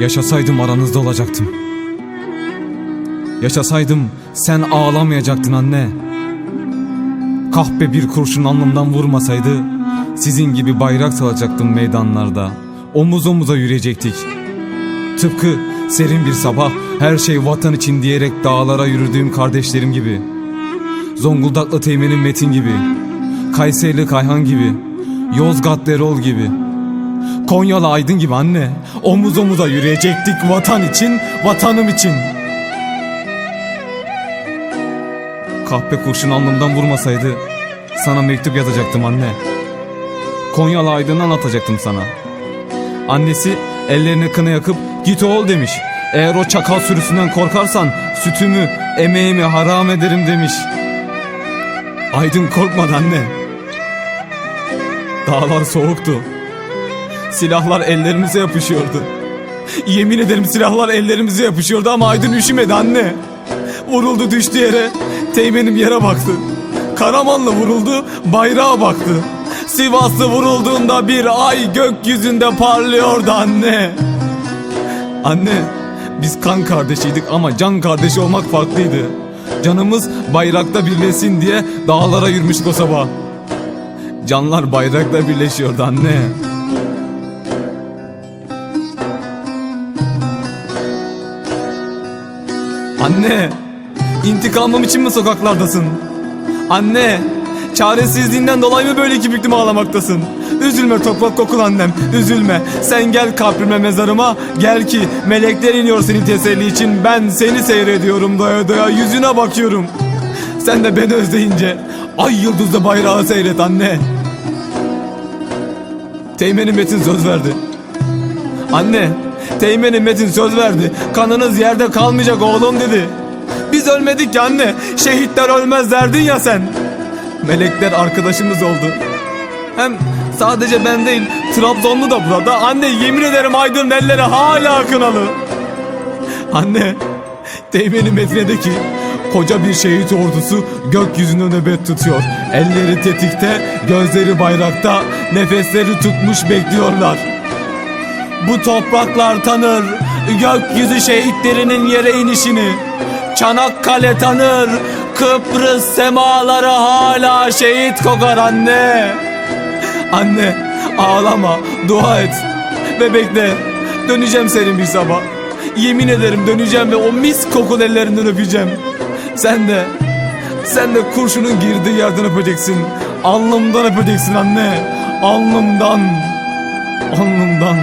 Yaşasaydım aranızda olacaktım. Yaşasaydım sen ağlamayacaktın anne. Kahpe bir kurşun alnımdan vurmasaydı sizin gibi bayrak salacaktım meydanlarda. Omuz omuza yürüyecektik. Tıpkı serin bir sabah her şey vatan için diyerek dağlara yürüdüğüm kardeşlerim gibi. Zonguldaklı Teğmen'in Metin gibi. Kayserili Kayhan gibi. Yozgatlı Erol gibi. Konyalı Aydın gibi anne. Omuz omuza yürüyecektik vatan için, vatanım için. Kahpe kurşun alnımdan vurmasaydı sana mektup yazacaktım anne. Konyalı Aydın'ı anlatacaktım sana. Annesi ellerine kına yakıp git oğul demiş. Eğer o çakal sürüsünden korkarsan sütümü, emeğimi haram ederim demiş. Aydın korkmadı anne. Dağlar soğuktu. Silahlar ellerimize yapışıyordu. Yemin ederim silahlar ellerimize yapışıyordu ama Aydın üşümedi anne. Vuruldu düştü yere. Teğmenim yere baktı. Karamanlı vuruldu bayrağa baktı. Sivaslı vurulduğunda bir ay gökyüzünde parlıyordu anne. Anne biz kan kardeşiydik ama can kardeşi olmak farklıydı. Canımız bayrakta birleşsin diye dağlara yürümüştük o sabah. Canlar bayrakla birleşiyordu anne. Anne, intikamım için mi sokaklardasın? Anne, çaresizliğinden dolayı mı böyle iki büklüm ağlamaktasın? Üzülme toprak kokul annem, üzülme. Sen gel kabrime mezarıma, gel ki melekler iniyor senin teselli için. Ben seni seyrediyorum doya doya, yüzüne bakıyorum. Sen de beni özleyince, ay yıldızlı bayrağı seyret anne. Teğmenim Metin söz verdi. Anne, Teğmen'in Metin söz verdi. Kanınız yerde kalmayacak oğlum dedi. Biz ölmedik ya anne. Şehitler ölmez derdin ya sen. Melekler arkadaşımız oldu. Hem sadece ben değil, Trabzonlu da burada. Anne yemin ederim Aydın elleri hala kınalı. Anne, Teğmen'in Metin'e de ki koca bir şehit ordusu gökyüzünde nöbet tutuyor. Elleri tetikte, gözleri bayrakta, nefesleri tutmuş bekliyorlar. Bu topraklar tanır gökyüzü şehitlerinin yere inişini. Çanakkale tanır Kıbrıs semaları hala şehit kokar anne. Anne ağlama dua et ve bekle döneceğim senin bir sabah. Yemin ederim döneceğim ve o mis kokun ellerinden öpeceğim. Sen de sen de kurşunun girdiği yerden öpeceksin. Alnımdan öpeceksin anne. Alnımdan. Alnımdan.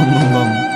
Alnımdan.